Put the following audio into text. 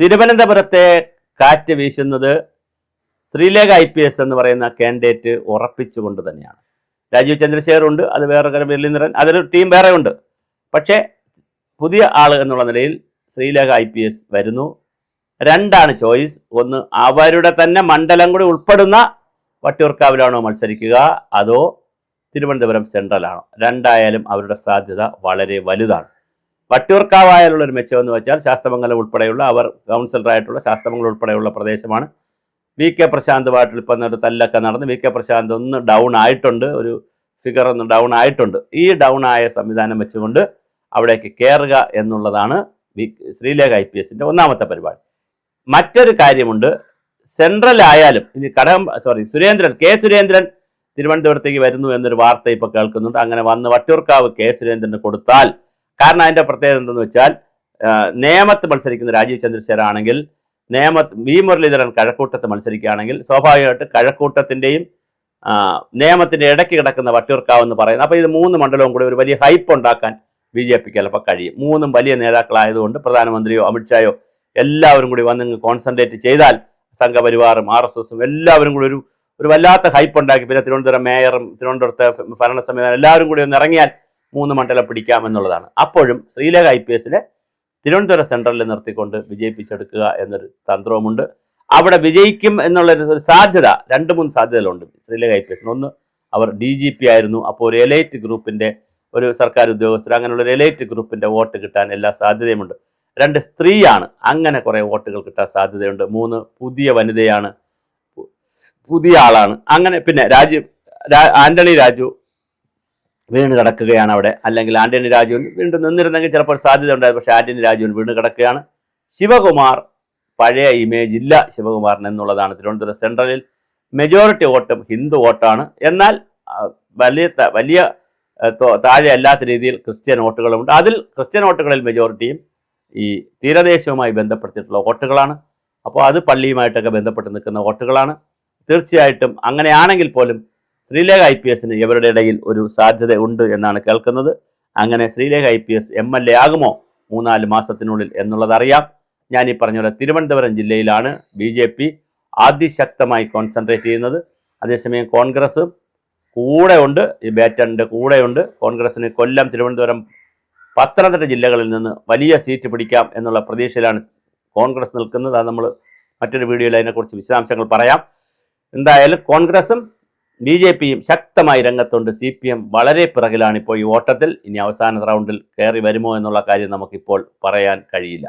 തിരുവനന്തപുരത്തെ കാറ്റ് വീശുന്നത് ശ്രീലേഖ ഐ പി എസ് എന്ന് പറയുന്ന കാൻഡിഡേറ്റ് ഉറപ്പിച്ചുകൊണ്ട് തന്നെയാണ്. രാജീവ് ചന്ദ്രശേഖർ ഉണ്ട് അത് വേറെ വെള്ളിനിറൻ അതൊരു ടീം വേറെ ഉണ്ട്. പക്ഷേ പുതിയ ആൾ എന്നുള്ള നിലയിൽ ശ്രീലേഖ ഐ പി എസ് വരുന്നു. രണ്ടാണ് ചോയ്സ്. ഒന്ന് അവരുടെ തന്നെ മണ്ഡലം കൂടി ഉൾപ്പെടുന്ന വട്ടിയൂർക്കാവിലാണോ മത്സരിക്കുക? അതോ തിരുവനന്തപുരം സെൻട്രലാണോ? രണ്ടായാലും അവരുടെ സാധ്യത വളരെ വലുതാണ്. വട്ടിയൂർക്കാവായാലുള്ള ഒരു മെച്ചമെന്ന് വെച്ചാൽ ശാസ്തമംഗലം ഉൾപ്പെടെയുള്ള അവർ കൗൺസിലറായിട്ടുള്ള ശാസ്തമംഗലം ഉൾപ്പെടെയുള്ള പ്രദേശമാണ്. വി കെ പ്രശാന്തുമായിട്ട് ഇപ്പം എന്നിട്ട് തല്ലൊക്കെ നടന്ന് വി കെ പ്രശാന്ത് ഒന്ന് ഡൗൺ ആയിട്ടുണ്ട്. ഒരു ഫിഗർ ഒന്ന് ഡൗൺ ആയിട്ടുണ്ട്. ഈ ഡൗൺ ആയ സംവിധാനം വെച്ചുകൊണ്ട് അവിടേക്ക് കയറുക എന്നുള്ളതാണ് വി ശ്രീലേഖ ഐ പി എസിന്റെ ഒന്നാമത്തെ പരിപാടി. മറ്റൊരു കാര്യമുണ്ട്. സെൻട്രൽ ആയാലും ഇനി കടകം സോറി സുരേന്ദ്രൻ കെ സുരേന്ദ്രൻ തിരുവനന്തപുരത്തേക്ക് വരുന്നു എന്നൊരു വാർത്ത ഇപ്പോൾ കേൾക്കുന്നുണ്ട്. അങ്ങനെ വന്ന് വട്ടിയൂർക്കാവ് കെ സുരേന്ദ്രന് കൊടുത്താൽ കാരണം അതിന്റെ പ്രത്യേകത എന്തെന്ന് വെച്ചാൽ നേമത്ത് മത്സരിക്കുന്ന രാജീവ് ചന്ദ്രശേഖർ ആണെങ്കിൽ നേമത്ത് വി മുരളീധരൻ കഴക്കൂട്ടത്ത് മത്സരിക്കുകയാണെങ്കിൽ സ്വാഭാവികമായിട്ട് കഴക്കൂട്ടത്തിന്റെയും നേമത്തിന്റെ ഇടയ്ക്ക് കിടക്കുന്ന വട്ടിയൂർക്കാവ് എന്ന് പറയുന്നത് അപ്പോൾ ഇത് മൂന്ന് മണ്ഡലവും കൂടി ഒരു വലിയ ഹൈപ്പ് ഉണ്ടാക്കാൻ ബി ജെ പിക്ക് ചിലപ്പോൾ കഴിയും. മൂന്നും വലിയ നേതാക്കളായതുകൊണ്ട് പ്രധാനമന്ത്രിയോ അമിത്ഷായോ എല്ലാവരും കൂടി വന്ന് കോൺസെൻട്രേറ്റ് ചെയ്താൽ സംഘപരിവാറും ആർ എസ് എസും എല്ലാവരും കൂടി ഒരു ഒരു വല്ലാത്ത ഹൈപ്പ് ഉണ്ടാക്കി. പിന്നെ തിരുവനന്തപുരം മേയറും തിരുവനന്തപുരത്തെ ഭരണ സംവിധാനം എല്ലാവരും കൂടി ഒന്ന് ഇറങ്ങിയാൽ മൂന്ന് മണ്ഡലം പിടിക്കാം എന്നുള്ളതാണ് അപ്പോഴും ശ്രീലേഖ ഐ പി എസിലെ തിരുവനന്തപുരം സെൻട്രലിൽ നിർത്തിക്കൊണ്ട് വിജയിപ്പിച്ചെടുക്കുക എന്നൊരു തന്ത്രവുമുണ്ട്. അവിടെ വിജയിക്കും എന്നുള്ളൊരു ഒരു സാധ്യത രണ്ട് മൂന്ന് സാധ്യതകളുണ്ട് ശ്രീലേഖ ഐ പി എസിന് ഒന്ന് അവർ ഡി ജി പി ആയിരുന്നു. അപ്പോൾ ഒരു എലൈറ്റ് ഗ്രൂപ്പിന്റെ ഒരു സർക്കാർ ഉദ്യോഗസ്ഥർ അങ്ങനെയുള്ള ഒരു എലൈറ്റ് ഗ്രൂപ്പിന്റെ വോട്ട് കിട്ടാൻ എല്ലാ സാധ്യതയുമുണ്ട്. രണ്ട് സ്ത്രീയാണ്. അങ്ങനെ കുറേ വോട്ടുകൾ കിട്ടാൻ സാധ്യതയുണ്ട്. മൂന്ന് പുതിയ വനിതയാണ്. പുതിയ ആളാണ്. അങ്ങനെ പിന്നെ രാജീവ് ആന്റണി രാജു വീണ് കിടക്കുകയാണ് അവിടെ. അല്ലെങ്കിൽ ആന്റണി രാജുവിൻ വീണ്ടും നിന്നിരുന്നെങ്കിൽ ചിലപ്പോൾ സാധ്യത ഉണ്ടായത് പക്ഷേ ആന്റണി രാജുവിൻ വീണ് കിടക്കുകയാണ്. ശിവകുമാർ പഴയ ഇമേജ് ഇല്ല ശിവകുമാറിന് എന്നുള്ളതാണ്. തിരുവനന്തപുരം സെൻട്രലിൽ മെജോറിറ്റി വോട്ടും ഹിന്ദു വോട്ടാണ്. എന്നാൽ വലിയ വലിയ താഴെ അല്ലാത്ത രീതിയിൽ ക്രിസ്ത്യൻ വോട്ടുകളുമുണ്ട്. അതിൽ ക്രിസ്ത്യൻ വോട്ടുകളിൽ മെജോറിറ്റിയും ഈ തീരദേശവുമായി ബന്ധപ്പെടുത്തിയിട്ടുള്ള വോട്ടുകളാണ്. അപ്പോൾ അത് പള്ളിയുമായിട്ടൊക്കെ ബന്ധപ്പെട്ട് നിൽക്കുന്ന വോട്ടുകളാണ്. തീർച്ചയായിട്ടും അങ്ങനെയാണെങ്കിൽ പോലും ശ്രീലേഖ ഐ പി എസിന് ഇവരുടെ ഇടയിൽ ഒരു സാധ്യത ഉണ്ട് എന്നാണ് കേൾക്കുന്നത്? അങ്ങനെ Sreelekha I P S M L A ആകുമോ? മൂന്നാൽ മാസത്തിനുള്ളിൽ എന്നുള്ളതറിയാം. ഞാൻ ഈ പറഞ്ഞ പോലെ തിരുവനന്തപുരം ജില്ലയിലാണ് ബി ജെ പി അതിശക്തമായി കോൺസെൻട്രേറ്റ് ചെയ്യുന്നത്. അതേസമയം കോൺഗ്രസ് കൂടെയുണ്ട്. ഈ ബാറ്റണിന്റെ കൂടെയുണ്ട്. കോൺഗ്രസിന് കൊല്ലം തിരുവനന്തപുരം പത്തനംതിട്ട ജില്ലകളിൽ നിന്ന് വലിയ സീറ്റ് പിടിക്കാം എന്നുള്ള പ്രതീക്ഷയിലാണ് കോൺഗ്രസ് നിൽക്കുന്നത്. അത് നമ്മൾ മറ്റൊരു വീഡിയോയിൽ അതിനെക്കുറിച്ച് വിശദാംശങ്ങൾ പറയാം. എന്തായാലും കോൺഗ്രസും ബി ജെ പിയും ശക്തമായി രംഗത്തുണ്ട്. സി പി എം വളരെ പിറകിലാണ് ഇപ്പോൾ ഈ ഓട്ടത്തിൽ ഇനി അവസാന റൗണ്ടിൽ കയറി വരുമോ എന്നുള്ള കാര്യം നമുക്കിപ്പോൾ പറയാൻ കഴിയില്ല.